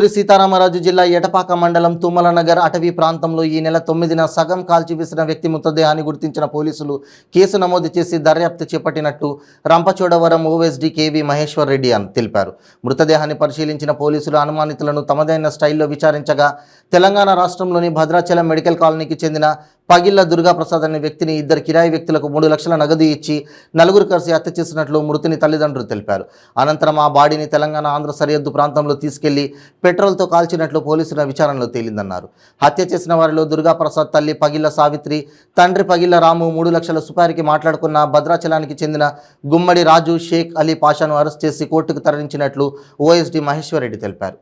అల్లూరి సీతారామరాజు జిల్లా ఎటపాక మండలం తుమ్మల నగర్ అటవీ ప్రాంతంలో ఈ నెల తొమ్మిదిన సగం కాల్చివేసిన వ్యక్తి మృతదేహాన్ని గుర్తించిన పోలీసులు కేసు నమోదు చేసి దర్యాప్తు చేపట్టినట్టు రంపచోడవరం ఓఎస్డీ కేవీ మహేశ్వర్ రెడ్డి అని తెలిపారు. మృతదేహాన్ని పరిశీలించిన పోలీసులు అనుమానితులను తమదైన స్టైల్లో విచారించగా తెలంగాణ రాష్ట్రంలోని భద్రాచలం మెడికల్ కాలనీకి చెందిన పగిళ్ళ దుర్గాప్రసాద్ అనే వ్యక్తిని ఇద్దరు కిరాయి వ్యక్తులకు మూడు లక్షల నగదు ఇచ్చి నలుగురు కలిసి హత్య చేసినట్లు మృతుని తల్లిదండ్రులు తెలిపారు. అనంతరం ఆ బాడీని తెలంగాణ ఆంధ్ర సరిహద్దు ప్రాంతంలో తీసుకెళ్ళి పెట్రోల్తో కాల్చినట్లు పోలీసుల విచారణలో తేలిందన్నారు. హత్య చేసిన వారిలో దుర్గాప్రసాద్ తల్లి పగిళ్ళ సావిత్రి తండ్రి పగిళ్ళ రాము మూడు లక్షల సుపారికి మాట్లాడుకున్న భద్రాచలానికి చెందిన గుమ్మడి రాజు షేక్ అలీ పాషాను అరెస్ట్ చేసి కోర్టుకు తరలించినట్లు ఓఎస్డీ మహేశ్వర్ రెడ్డి తెలిపారు.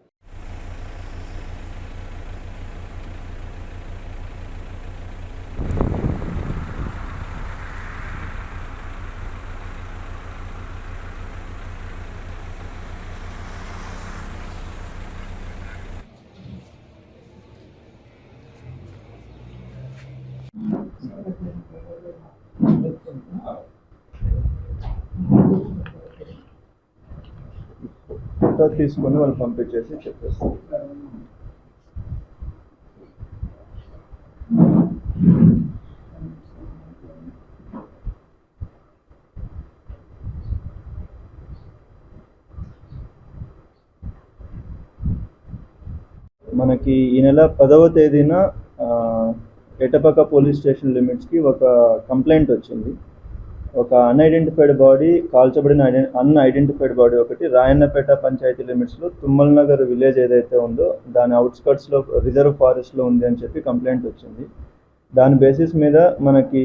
ఫోటో తీసుకొని వాళ్ళు పంపించేసి చెప్పేస్తారు. మనకి ఈ నెల పదవ తేదీన ఎటపక్క పోలీస్ స్టేషన్ లిమిట్స్కి ఒక కంప్లైంట్ వచ్చింది. ఒక అన్ఐడెంటిఫైడ్ బాడీ కాల్చబడిన అన్ఐడెంటిఫైడ్ బాడీ ఒకటి రాయన్నపేట పంచాయతీ లిమిట్స్లో తుమ్మల్ నగర్ విలేజ్ ఏదైతే ఉందో దాని అవుట్స్కట్స్లో రిజర్వ్ ఫారెస్ట్లో ఉంది అని చెప్పి కంప్లైంట్ వచ్చింది. దాని బేసిస్ మీద మనకి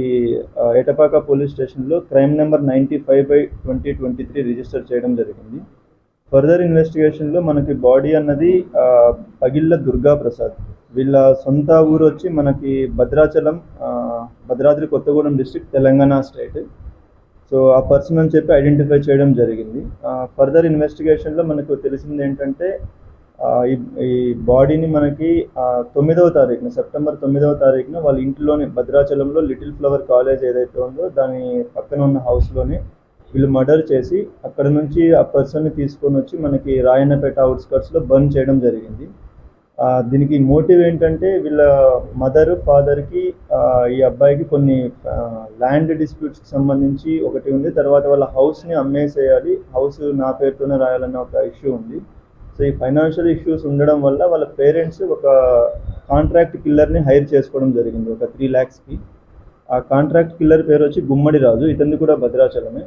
ఎటపాక పోలీస్ స్టేషన్లో crime number ninety five by twenty twenty three register చేయడం జరిగింది. ఫర్దర్ ఇన్వెస్టిగేషన్లో మనకి బాడీ అన్నది పగిళ్ళ దుర్గా ప్రసాద్ వీళ్ళ సొంత ఊరు వచ్చి మనకి Bhadrachalam Bhadradri Kothagudem district Telangana state so ఆ పర్సన్ అని చెప్పి ఐడెంటిఫై చేయడం జరిగింది. ఫర్దర్ ఇన్వెస్టిగేషన్లో మనకు తెలిసింది ఏంటంటే ఈ బాడీని మనకి తొమ్మిదవ తారీఖున సెప్టెంబర్ తొమ్మిదవ తారీఖున వాళ్ళ ఇంట్లోనే భద్రాచలంలో లిటిల్ ఫ్లవర్ కాలేజ్ ఏదైతే ఉందో దాని పక్కన ఉన్న హౌస్లోనే వీళ్ళు మర్డర్ చేసి అక్కడ నుంచి ఆ పర్సన్ని తీసుకొని వచ్చి మనకి రాయన్నపేట అవుట్స్కట్స్లో బర్న్ చేయడం జరిగింది. దీనికి మోటివ్ ఏంటంటే వీళ్ళ మదర్ ఫాదర్కి ఈ అబ్బాయికి కొన్ని ల్యాండ్ డిస్ప్యూట్స్కి సంబంధించి ఒకటి ఉంది. తర్వాత వాళ్ళ హౌస్ని అమ్మేసేయాలి. హౌస్ నా పేరుతోనే రాయాలన్న ఒక ఇష్యూ ఉంది. సో ఈ ఫైనాన్షియల్ ఇష్యూస్ ఉండడం వల్ల వాళ్ళ పేరెంట్స్ ఒక కాంట్రాక్ట్ కిల్లర్ని హైర్ చేసుకోవడం జరిగింది. ఒక త్రీ ల్యాక్స్కి. ఆ కాంట్రాక్ట్ కిల్లర్ పేరు వచ్చి గుమ్మడి రాజు. ఇతన్ని కూడా భద్రాచలమే.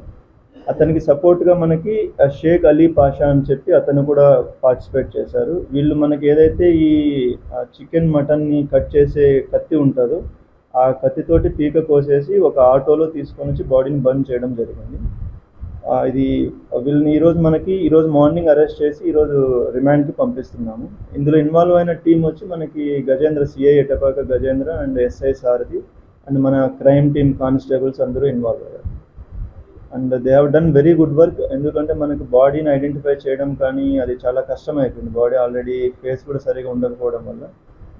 అతనికి సపోర్ట్గా మనకి షేక్ అలీ పాషా అని చెప్పి అతను కూడా పార్టిసిపేట్ చేశారు. వీళ్ళు మనకి ఏదైతే ఈ చికెన్ మటన్ని కట్ చేసే కత్తి ఉంటుందో ఆ కత్తితోటి పీక కోసేసి ఒక ఆటోలో తీసుకొని వచ్చి బాడీని బర్న్ చేయడం జరిగింది. ఇది వీళ్ళని ఈరోజు మనకి ఈరోజు మార్నింగ్ అరెస్ట్ చేసి ఈరోజు రిమాండ్కి పంపిస్తున్నాము. ఇందులో ఇన్వాల్వ్ అయిన టీం వచ్చి మనకి Gajendra CI Etapaka Gajendra and SI Sarathi and మన క్రైమ్ టీం కానిస్టేబుల్స్ అందరూ ఇన్వాల్వ్ అయ్యారు. And they have done very good work ఎందుకంటే మనకి బాడీని ఐడెంటిఫై చేయడం కానీ అది చాలా కష్టం అయిపోయింది బాడీ ఆల్రెడీ ఫేస్ కూడా సరిగా ఉండకపోవడం వల్ల.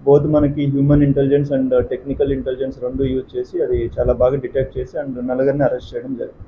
బోత్ మనకి human intelligence and technical intelligence రెండు యూజ్ చేసి అది చాలా బాగా డిటెక్ట్ చేసి అండ్ నలుగురిని అరెస్ట్ చేయడం జరిగింది.